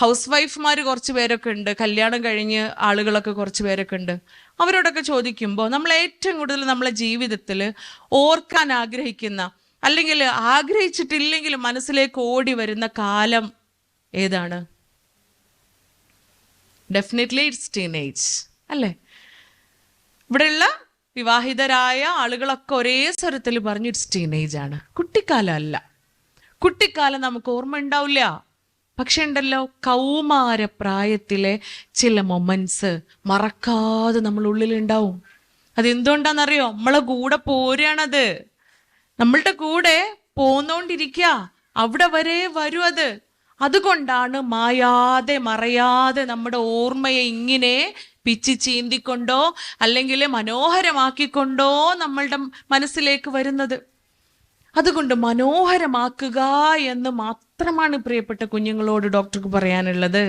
House വൈഫ്മാർ കുറച്ച് പേരൊക്കെ ഉണ്ട്. കല്യാണം കഴിഞ്ഞ് ആളുകളൊക്കെ കുറച്ച് പേരൊക്കെ ഉണ്ട്. അവരോടൊക്കെ ചോദിക്കുമ്പോൾ നമ്മൾ ഏറ്റവും കൂടുതൽ നമ്മളെ ജീവിതത്തിൽ ഓർക്കാൻ ആഗ്രഹിക്കുന്ന അല്ലെങ്കിൽ ആഗ്രഹിച്ചിട്ടില്ലെങ്കിൽ മനസ്സിലേക്ക് ഓടി വരുന്ന കാലം ഏതാണ്? ഡെഫിനറ്റ്ലി ഇറ്റ്സ് ടീനേജ് അല്ലേ? ഇവിടെയുള്ള വിവാഹിതരായ ആളുകളൊക്കെ ഒരേ സ്വരത്തിൽ പറഞ്ഞു ഇറ്റ്സ് ടീനേജ് ആണ്. കുട്ടിക്കാലം അല്ല. കുട്ടിക്കാലം നമുക്ക് ഓർമ്മ ഉണ്ടാവില്ല. പക്ഷെ ഉണ്ടല്ലോ കൗമാര പ്രായത്തിലെ ചില മൊമെന്റ്സ് മറക്കാതെ നമ്മൾ ഉള്ളിലുണ്ടാവും. അതെന്തുകൊണ്ടാണെന്നറിയോ? നമ്മളെ കൂടെ പോരാണത്. നമ്മളുടെ കൂടെ പോന്നോണ്ടിരിക്കുക അവിടെ വരെ വരും അത്. അതുകൊണ്ടാണ് മായാതെ മറയാതെ നമ്മുടെ ഓർമ്മയെ ഇങ്ങനെ പിച്ചി ചീന്തിക്കൊണ്ടോ അല്ലെങ്കിൽ മനോഹരമാക്കിക്കൊണ്ടോ നമ്മളുടെ മനസ്സിലേക്ക് വരുന്നത്. അതുകൊണ്ട് മനോഹരമാക്കുക എന്ന് മാത്രമാണ് പ്രിയപ്പെട്ട കുഞ്ഞുങ്ങളോട് ഡോക്ടർക്ക് പറയാനുള്ളത്.